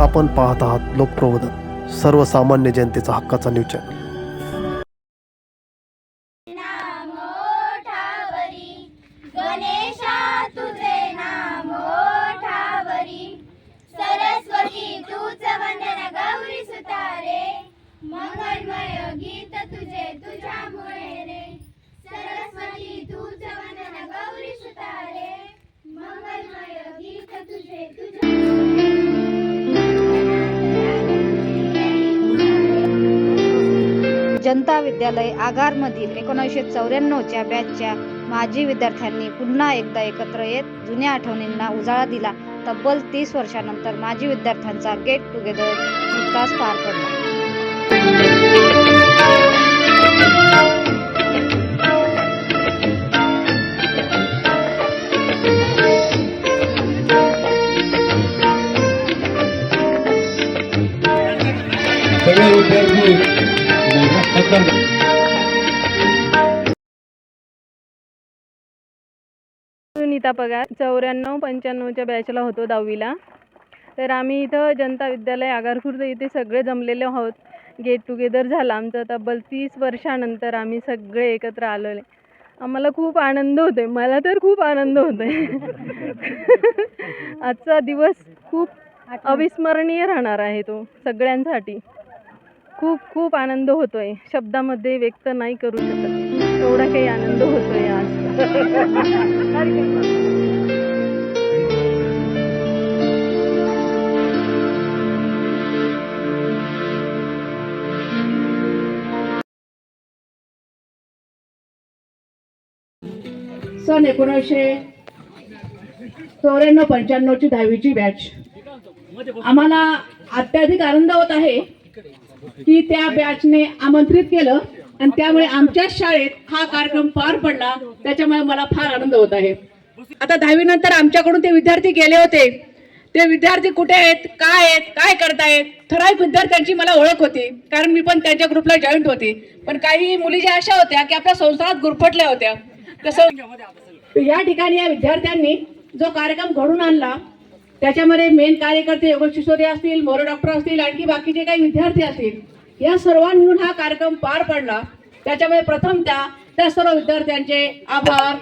आपण पाहत आहात लोकप्रबोधन सर्वसामान्य जनतेचा हक्काचा न्यूज चॅनल. गणेश जनता विद्यालय आगारमधील एकोणीसशे चौऱ्याण्णवच्या बॅचच्या माजी विद्यार्थ्यांनी पुन्हा एकदा एकत्र येत जुन्या आठवणींना उजाळा दिला तब्बल तीस वर्षानंतर माजी विद्यार्थ्यांचा गेट टुगेदर नुकताच पार पडला Thank you. सुनीता पगार चौऱ्याण्णव पंच्याण्णवच्या बॅचला होतो दहावीला. तर आम्ही इथं जनता विद्यालय आगारखुर्द इथे सगळे जमलेले आहोत. गेट टुगेदर झालं आमचं. तब्बल तीस वर्षानंतर आम्ही सगळे एकत्र आलेले. आम्हाला खूप आनंद होतोय. मला तर खूप आनंद होतोय. आजचा दिवस खूप अविस्मरणीय राहणार आहे तो सगळ्यांसाठी. खूप खूप आनंद होतोय. शब्दामध्ये व्यक्त नाही करू शकत. एवढा काही आनंद होतोय आज. सन एकोणीसशे चौऱ्याण्णव पंच्याण्णवची दहावीची बॅच आम्हाला अत्याधिक आनंद होत आहे. की त्या बॅचने आमंत्रित केलं आणि त्यामुळे आमच्याच शाळेत हा कार्यक्रम पार पडला. त्याच्यामुळे मला फार आनंद होत आहे. आता दहावी नंतर आमच्याकडून ते विद्यार्थी गेले होते. ते विद्यार्थी कुठे आहेत? काय आहेत? काय करतायत? ठराविक विद्यार्थ्यांची मला ओळख होती. कारण मी पण त्यांच्या ग्रुपला जॉईंट होती. पण काही मुली ज्या अशा होत्या की आपल्या संसारात गुरफटल्या होत्या. तसं या ठिकाणी या विद्यार्थ्यांनी जो कार्यक्रम घडून आणला त्याच्यामध्ये मेन कार्यकर्ते योगशिशोरे असतील मोरो डॉक्टर असतील आणखी बाकीचे काही विद्यार्थी असतील या सर्वांनी मिळून हा कार्यक्रम पार पडला. त्याच्यामुळे प्रथम त्या त्या सर्व विद्यार्थ्यांचे आभार.